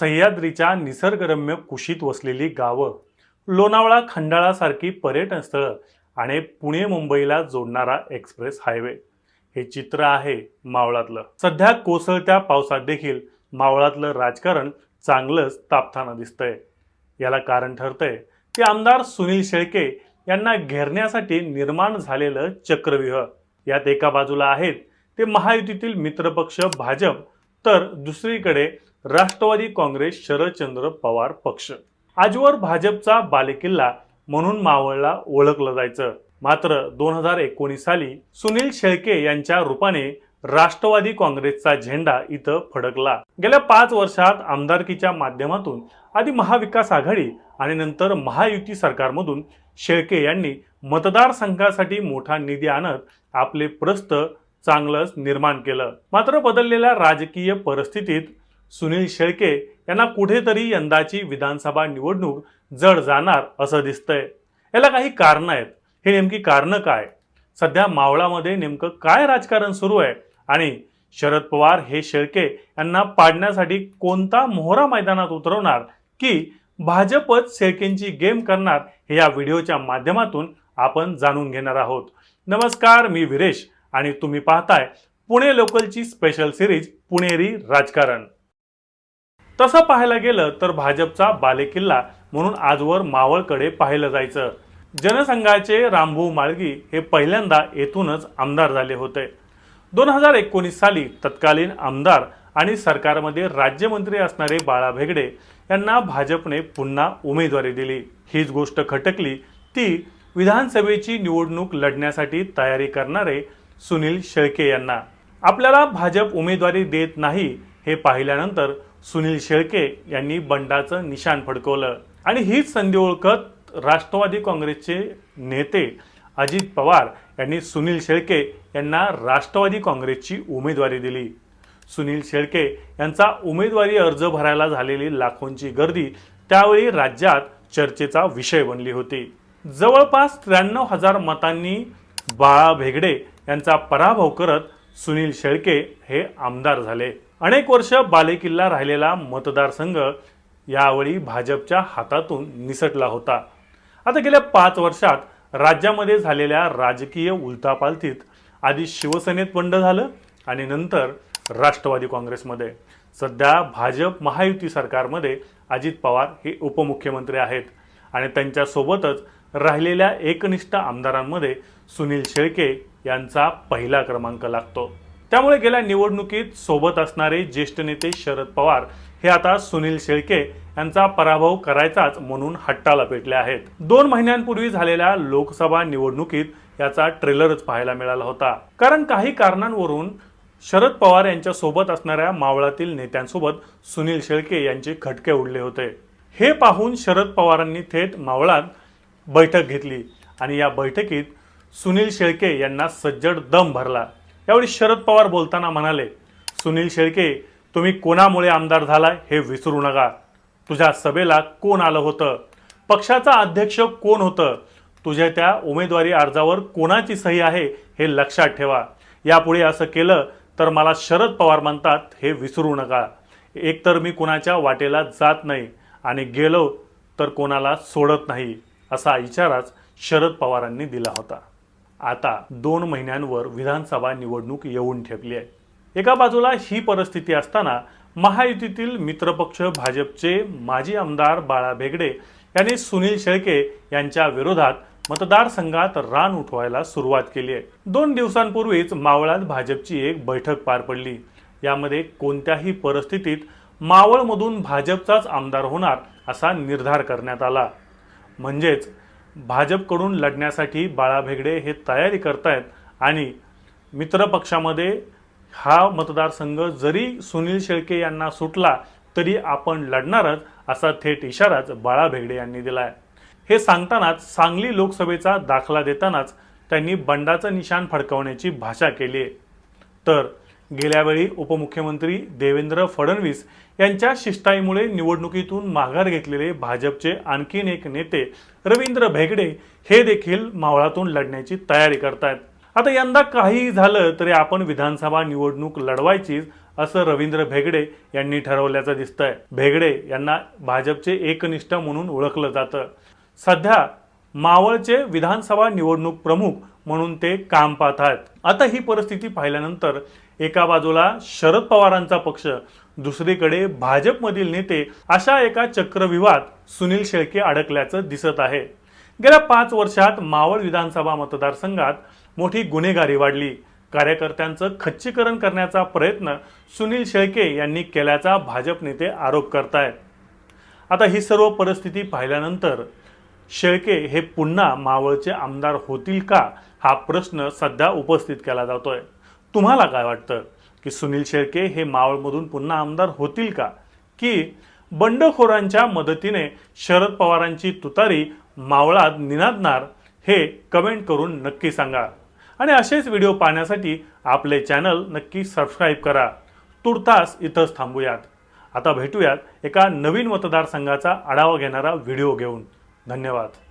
सह्याद्रीच्या निसर्गरम्य कुशीत वसलेली गावं लोणावळा खंडाळासारखी पर्यटन स्थळं आणि पुणे मुंबईला जोडणारा एक्सप्रेस हायवे. हे चित्र आहे मावळातलं. सध्या कोसळत्या पावसात देखील मावळातलं राजकारण चांगलंच तापताना दिसतंय. याला कारण ठरतंय ते आमदार सुनील शेळके यांना घेरण्यासाठी निर्माण झालेलं चक्रव्यूह. यात एका बाजूला आहेत ते महायुतीतील मित्रपक्ष भाजप तर दुसरीकडे राष्ट्रवादी काँग्रेस शरदचंद्र पवार पक्ष. आजवर भाजपचा बालेकिल्ला म्हणून मावळला ओळखलं जायचं. मात्र दोन हजार एकोणीस साली सुनील शेळके यांच्या रूपाने राष्ट्रवादी काँग्रेसचा झेंडा इथं फडकला. गेल्या पाच वर्षात आमदारकीच्या माध्यमातून आधी महाविकास आघाडी आणि नंतर महायुती सरकारमधून शेळके यांनी मतदारसंघासाठी मोठा निधी आणत आपले प्रस्त चांगलंच निर्माण केलं. मात्र बदललेल्या राजकीय परिस्थितीत सुनील शेळके यांना कुठेतरी यंदाची विधानसभा निवडणूक जड जाणार असं दिसतंय. याला काही कारणं आहेत. हे नेमकी कारणं काय? सध्या मावळामध्ये नेमकं काय राजकारण सुरू आहे? आणि शरद पवार हे शेळके यांना पाडण्यासाठी कोणता मोहरा मैदानात उतरवणार की भाजपच शेळकेंची गेम करणार हे या व्हिडिओच्या माध्यमातून आपण जाणून घेणार आहोत. नमस्कार मी विरेश आणि तुम्ही पाहताय पुणे लोकलची स्पेशल सिरीज पुणेरी राजकारण. तसं पाहायला गेलं तर भाजपचा बालेकिल्ला म्हणून आजवर मावळकडे पाहिलं जायचं. जनसंघाचे रामभाऊ माळगी हे पहिल्यांदा येथूनच आमदार झाले होते. दोन हजार एकोणीस साली तत्कालीन आमदार आणि सरकारमध्ये राज्यमंत्री असणारे बाळा भेगडे यांना भाजपने पुन्हा उमेदवारी दिली. हीच गोष्ट खटकली. ती विधानसभेची निवडणूक लढण्यासाठी तयारी करणारे सुनील शेळके यांना. आपल्याला भाजप उमेदवारी देत नाही हे पाहिल्यानंतर सुनील शेळके यांनी बंडाचं निशाण फडकवलं. आणि हीच संधी ओळखत राष्ट्रवादी काँग्रेसचे नेते अजित पवार यांनी सुनील शेळके यांना राष्ट्रवादी काँग्रेसची उमेदवारी दिली. सुनील शेळके यांचा उमेदवारी अर्ज भरायला झालेली लाखोंची गर्दी त्यावेळी राज्यात चर्चेचा विषय बनली होती. जवळपास त्र्याण्णव हजार मतांनी बाळा भेगडे यांचा पराभव करत सुनील शेळके हे आमदार झाले. अनेक वर्ष बालेकिल्ला राहिलेला मतदारसंघ यावेळी भाजपच्या हातातून निसटला होता. आता गेल्या पाच वर्षात राज्यामध्ये झालेल्या राजकीय उलथापालथीत आधी शिवसेनेत बंड झालं आणि नंतर राष्ट्रवादी काँग्रेसमध्ये. सध्या भाजप महायुती सरकारमध्ये अजित पवार हे उपमुख्यमंत्री आहेत आणि त्यांच्यासोबतच राहिलेल्या एकनिष्ठ आमदारांमध्ये सुनील शेळके यांचा पहिला क्रमांक लागतो. त्यामुळे गेल्या निवडणुकीत सोबत असणारे ज्येष्ठ नेते शरद पवार हे आता सुनील शेळके यांचा पराभव करायचाच म्हणून हट्टाला पेटले आहेत. दोन महिन्यांपूर्वी झालेल्या लोकसभा निवडणुकीत याचा ट्रेलरच पाहायला मिळाला होता. कारण काही कारणांवरून शरद पवार यांच्या सोबत असणाऱ्या मावळातील नेत्यांसोबत सुनील शेळके यांचे खटके उडले होते. हे पाहून शरद पवारांनी थेट मावळात बैठक घेतली आणि या बैठकीत सुनील शेळके यांना सज्जड दम भरला. यावेळी शरद पवार बोलताना म्हणाले सुनील शेळके तुम्ही कोणामुळे आमदार झालाय हे विसरू नका. तुझ्या सभेला कोण आलं होतं? पक्षाचा अध्यक्ष कोण होतं? तुझ्या त्या उमेदवारी अर्जावर कोणाची सही आहे हे लक्षात ठेवा. यापुढे असं केलं तर मला शरद पवार म्हणतात हे विसरू नका. एकतर मी कुणाच्या वाटेला जात नाही आणि गेलो तर कोणाला सोडत नाही असा इशाराच शरद पवारांनी दिला होता. आता दोन महिन्यांवर विधानसभा निवडणूक येऊन ठेपली आहे. एका बाजूला ही परिस्थिती असताना महायुतीतील मित्रपक्ष भाजपचे माजी आमदार बाळा भेगडे यांनी सुनील शेळके यांच्या विरोधात मतदारसंघात रान उठवायला सुरुवात केली आहे. दोन दिवसांपूर्वीच मावळात भाजपची एक बैठक पार पडली. यामध्ये कोणत्याही परिस्थितीत मावळमधून भाजपचाच आमदार होणार असा निर्धार करण्यात आला. म्हणजेच भाजपकडून लढण्यासाठी बाळा भेगडे हे तयारी करतायत आणि मित्रपक्षामध्ये हा मतदारसंघ जरी सुनील शेळके यांना सुटला तरी आपण लढणारच असा थेट इशाराच बाळा भेगडे यांनी दिला आहे हे सांगतानाच सांगली लोकसभेचा दाखला देतानाच त्यांनी बंडाचं निशाण फडकवण्याची भाषा केली आहे तर गेल्यावेळी उपमुख्यमंत्री देवेंद्र फडणवीस यांच्या शिष्टाईमुळे निवडणुकीतून माघार घेतलेले भाजपचे आणखीन एक नेते रवींद्र भेगडे हे देखील मावळातून लढण्याची तयारी करतायत. आता यंदा काहीही झालं तरी आपण विधानसभा निवडणूक लढवायचीच असं रवींद्र भेगडे यांनी ठरवल्याचं दिसतंय. भेगडे यांना भाजपचे एकनिष्ठ म्हणून ओळखलं जातं. सध्या मावळचे विधानसभा निवडणूक प्रमुख म्हणून ते काम पाहत आहेत आता ही परिस्थिती पाहिल्यानंतर एका बाजूला शरद पवारांचा पक्ष दुसरीकडे भाजपमधील नेते अशा एका चक्रविवाद सुनील शेळके अडकल्याचं दिसत आहे. गेल्या पाच वर्षात मावळ विधानसभा मतदारसंघात मोठी गुन्हेगारी वाढली. कार्यकर्त्यांचं खच्चीकरण करण्याचा प्रयत्न सुनील शेळके यांनी केल्याचा भाजप नेते आरोप करतायत. आता ही सर्व परिस्थिती पाहिल्यानंतर शेळके हे पुन्हा मावळचे आमदार होतील का हा प्रश्न सध्या उपस्थित केला जातोय. तुम्हाला काय वाटतं? की सुनील शेळके हे मावळमधून पुन्हा आमदार होतील का? की बंडखोरांच्या मदतीने शरद पवारांची तुतारी मावळात निनादणार हे कमेंट करून नक्की सांगा. आणि असेच व्हिडिओ पाहण्यासाठी आपले चॅनल नक्की सबस्क्राईब करा. तुर्तास इथंच थांबूयात. आता भेटूयात एका नवीन मतदारसंघाचा आढावा घेणारा व्हिडिओ घेऊन. धन्यवाद.